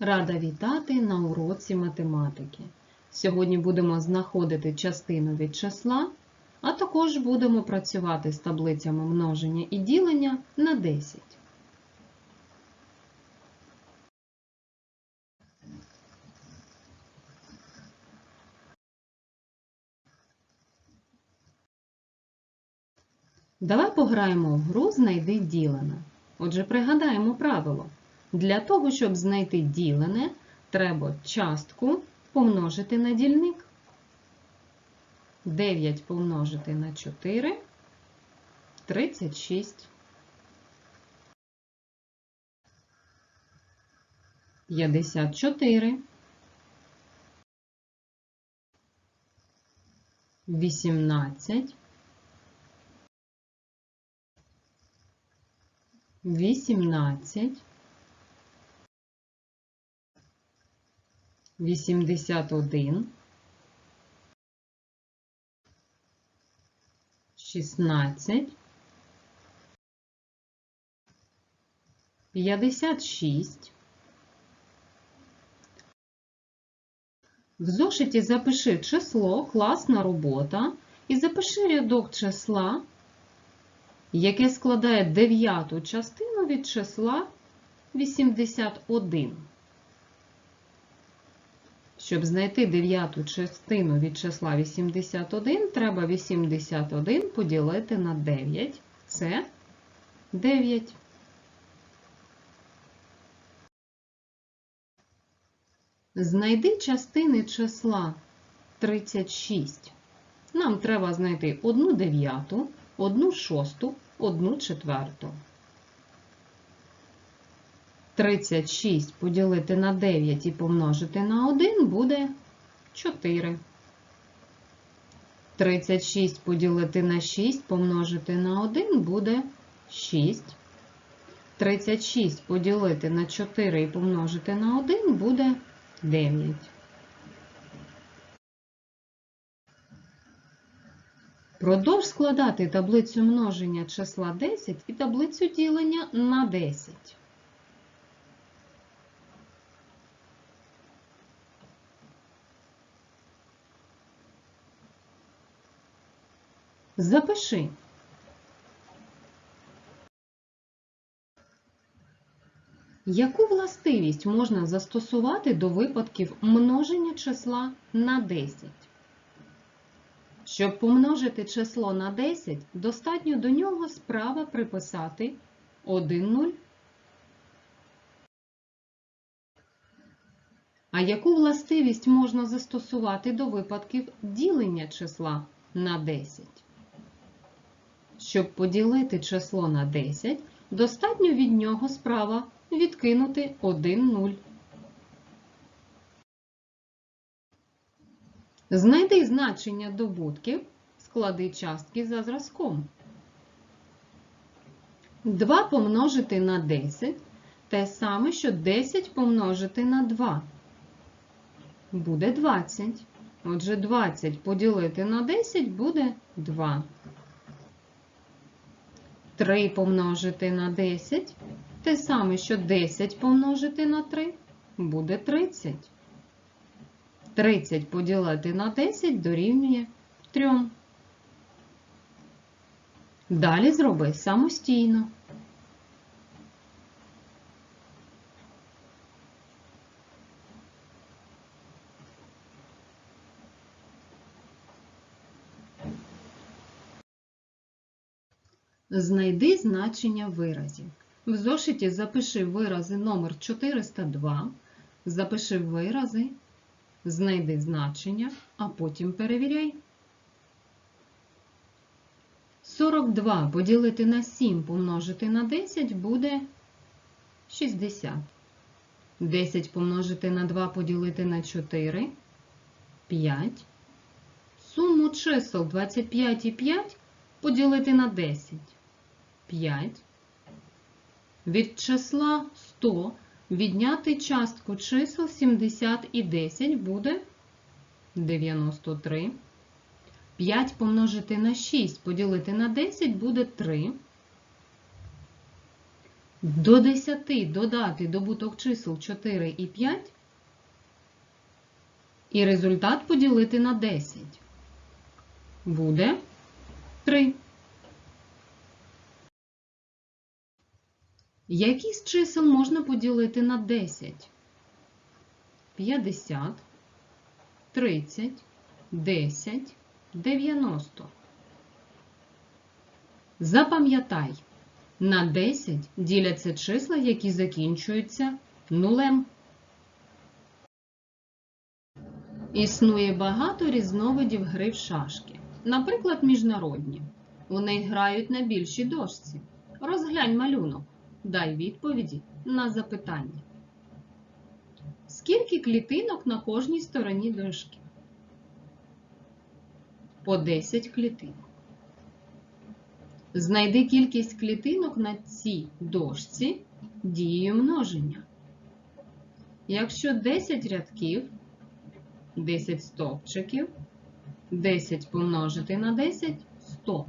Рада вітати на уроці математики. Сьогодні будемо знаходити частину від числа, а також будемо працювати з таблицями множення і ділення на 10. Давай пограємо в гру Знайди ділене. Отже, пригадаємо правило. Для того, щоб знайти ділене, треба частку помножити на дільник. 9 помножити на 4 36. 54. 18. 18, 81, 16, 56. В зошиті запиши число, класна робота, і запиши рядок числа яке складає дев'яту частину від числа 81. Щоб знайти дев'яту частину від числа 81, треба 81 поділити на 9. Це 9. Знайди частини числа 36. Нам треба знайти 1 дев'яту, 1 шосту, 1 четверту. 36 поділити на 9 і помножити на 1 буде 4. 36 поділити на 6 помножити на 1 буде 6. 36 поділити на 4 і помножити на 1 буде 9. Продовж складати таблицю множення числа 10 і таблицю ділення на 10. Запиши. Яку властивість можна застосувати до випадків множення числа на 10? Щоб помножити число на 10, достатньо до нього справа приписати 1 0. А яку властивість можна застосувати до випадків ділення числа на 10? Щоб поділити число на 10, достатньо від нього справа відкинути 1 0. Знайди значення добутків, склади частки за зразком. 2 помножити на 10 те саме, що 10 помножити на 2. Буде 20. Отже, 20 поділити на 10 буде 2. 3 помножити на 10 те саме, що 10 помножити на 3 буде 30. 30 поділити на 10 дорівнює 3. Далі зроби самостійно. Знайди значення виразів. В зошиті запиши вирази номер 402, запиши вирази Знайди значення, а потім перевіряй. 42 поділити на 7 помножити на 10 буде 60. 10 помножити на 2 поділити на 4 5. Суму чисел 25 і 5 поділити на 10 5. Від числа 100 Відняти частку чисел 70 і 10 буде 93. 5 помножити на 6 поділити на 10 буде 3. до 10 додати добуток чисел 4 і 5 і результат поділити на 10. Буде 3. Які з чисел можна поділити на 10? 50, 30, 10, 90. Запам'ятай, на 10 діляться числа, які закінчуються нулем. Існує багато різновидів гри в шашки. Наприклад, міжнародні. Них грають на більшій дошці. Розглянь малюнок. Дай відповіді на запитання. Скільки клітинок на кожній стороні дошки? По 10 клітинок. Знайди кількість клітинок на цій дошці дією множення. Якщо 10 рядків, 10 стовпчиків, 10 помножити на 10 100.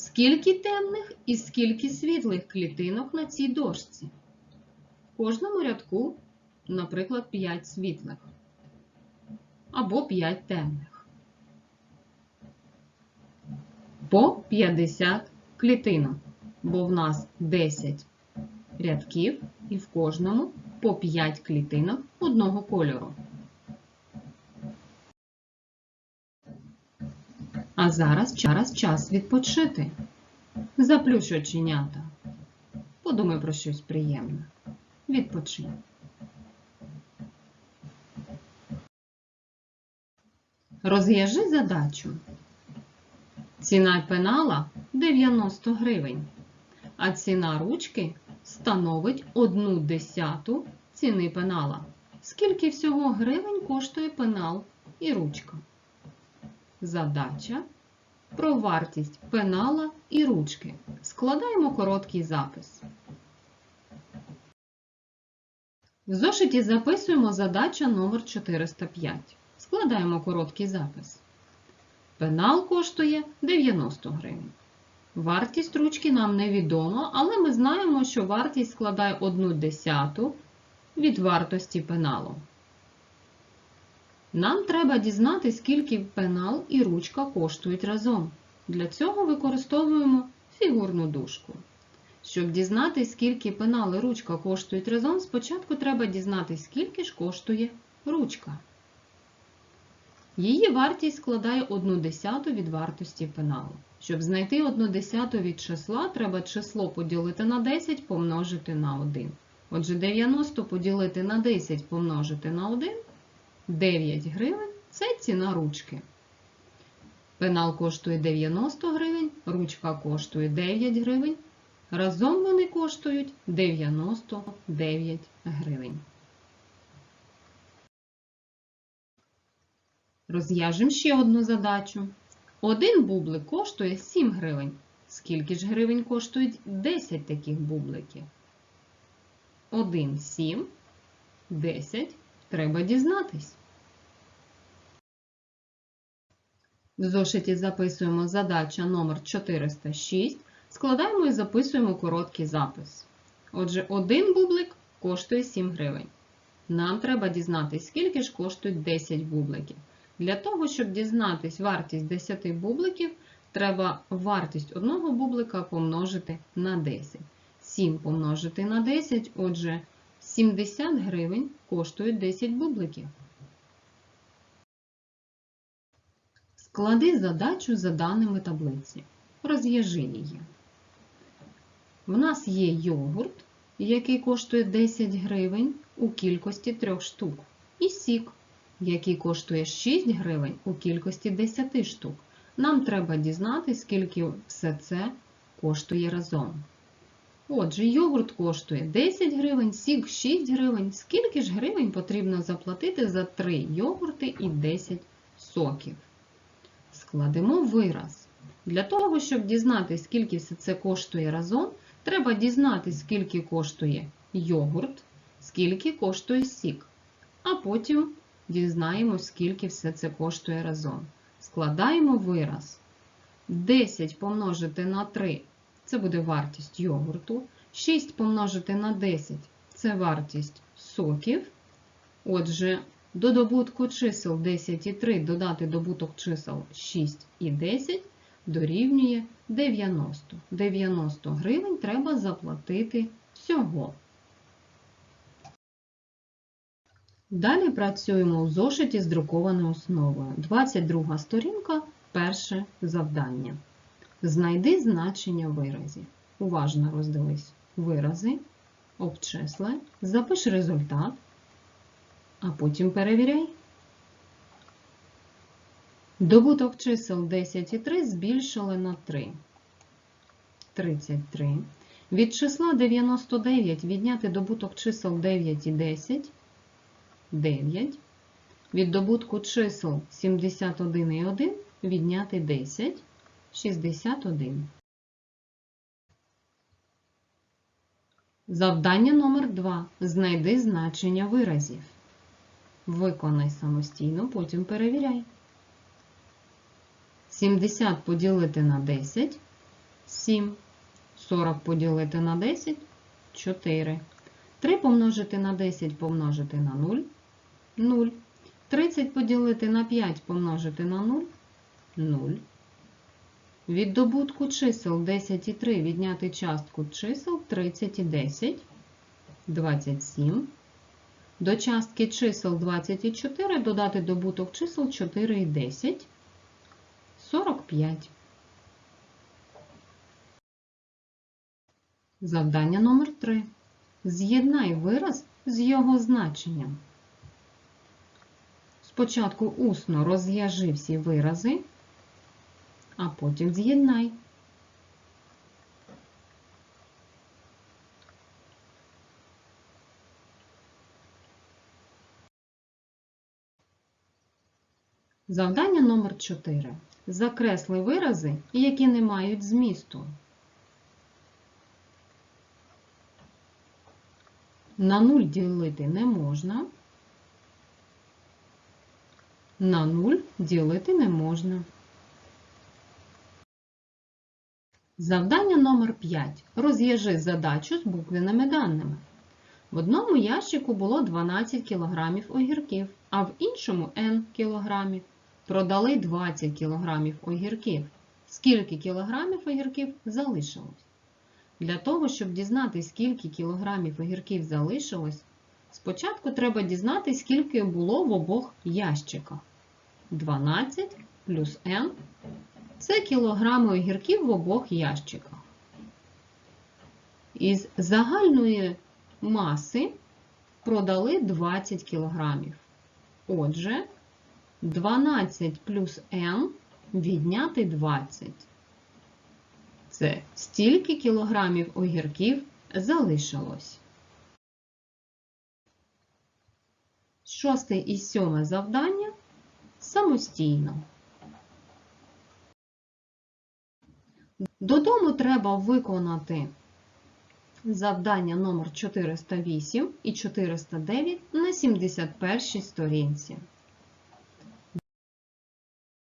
Скільки темних і скільки світлих клітинок на цій дошці? В кожному рядку, наприклад, 5 світлих або 5 темних. По 50 клітинок, бо в нас 10 рядків і в кожному по 5 клітинок одного кольору. А зараз зараз час відпочити. Заплющ оченята. Подумай про щось приємне. Відпочинь. Розв'яжи задачу. Ціна пенала 90 гривень, а ціна ручки становить 1 десяту ціни пенала. Скільки всього гривень коштує пенал і ручка? Задача про вартість пенала і ручки. Складаємо короткий запис. В зошиті записуємо задача номер 405. Складаємо короткий запис. Пенал коштує 90 гривень. Вартість ручки нам невідома, але ми знаємо, що вартість складає 1 десяту від вартості пеналу. Нам треба дізнати, скільки пенал і ручка коштують разом. Для цього використовуємо фігурну дужку. Щоб дізнати, скільки пенал і ручка коштують разом, спочатку треба дізнати, скільки ж коштує ручка. Її вартість складає 1 десяту від вартості пеналу. Щоб знайти 1 десяту від числа, треба число поділити на 10 помножити на 1. Отже, 90 поділити на 10 помножити на 1 9 гривень це ціна ручки. Пенал коштує 90 гривень, ручка коштує 9 гривень. Разом вони коштують 99 гривень. Розв'яжемо ще одну задачу. Один бублик коштує 7 гривень. Скільки ж гривень коштують 10 таких бубликів? 1, 7, 10. Треба дізнатись. В зошиті записуємо задача номер 406, складаємо і записуємо короткий запис. Отже, один бублик коштує 7 гривень. Нам треба дізнатися, скільки ж коштують 10 бубликів. Для того, щоб дізнатись вартість 10 бубликів, треба вартість одного бублика помножити на 10. 7 помножити на 10, отже, 70 гривень коштують 10 бубликів. Склади задачу за даними таблиці. Розв'яжи її. В нас є йогурт, який коштує 10 гривень у кількості 3 штук, і сік, який коштує 6 гривень у кількості 10 штук. Нам треба дізнати, скільки все це коштує разом. Отже, йогурт коштує 10 гривень, сік 6 гривень. Скільки ж гривень потрібно заплатити за 3 йогурти і 10 соків? Складемо вираз. Для того, щоб дізнатися, скільки все це коштує разом, треба дізнатися, скільки коштує йогурт, скільки коштує сік. А потім дізнаємось, скільки все це коштує разом. Складаємо вираз. 10 помножити на 3 це буде вартість йогурту. 6 помножити на 10 це вартість соків. Отже, до добутку чисел 10 і 3 додати добуток чисел 6 і 10 дорівнює 90. 90 гривень треба заплатити всього. Далі працюємо в зошиті з друкованою основою. 22 сторінка, перше завдання. Знайди значення виразів. Уважно роздивись вирази, обчисли, запиш результат, а потім перевіряй. Добуток чисел 10 і 3 збільшили на 3. 33. Від числа 99 відняти добуток чисел 9 і 10. 9. Від добутку чисел 71 і 1 відняти 10. 61. Завдання номер 2. Знайди значення виразів. Виконай самостійно, потім перевіряй. 70 поділити на 10 7. 40 поділити на 10 4. 3 помножити на 10 помножити на 0 0. 30 поділити на 5 помножити на 0 0. Від добутку чисел 10 і 3 відняти частку чисел 30 і 10 27. До частки чисел 20 і 4 додати добуток чисел 4 і 10 45. Завдання номер 3. З'єднай вираз з його значенням. Спочатку усно розв'яжи всі вирази, а потім з'єднай. Завдання номер 4. Закресли вирази, які не мають змісту. На 0 ділити не можна. На 0 ділити не можна. Завдання номер 5. Розв'яжи задачу з буквеними даними. В одному ящику було 12 кг огірків, а в іншому N кілограмів. Продали 20 кг огірків. Скільки кілограмів огірків залишилось? Для того, щоб дізнатися, скільки кілограмів огірків залишилось, спочатку треба дізнатися, скільки було в обох ящиках. 12 плюс n це кілограми огірків в обох ящиках. Із загальної маси продали 20 кілограмів. Отже, 12 плюс n відняти 20. Це стільки кілограмів огірків залишилось. Шосте і сьоме завдання самостійно. Додому треба виконати завдання номер 408 і 409 на 71 сторінці.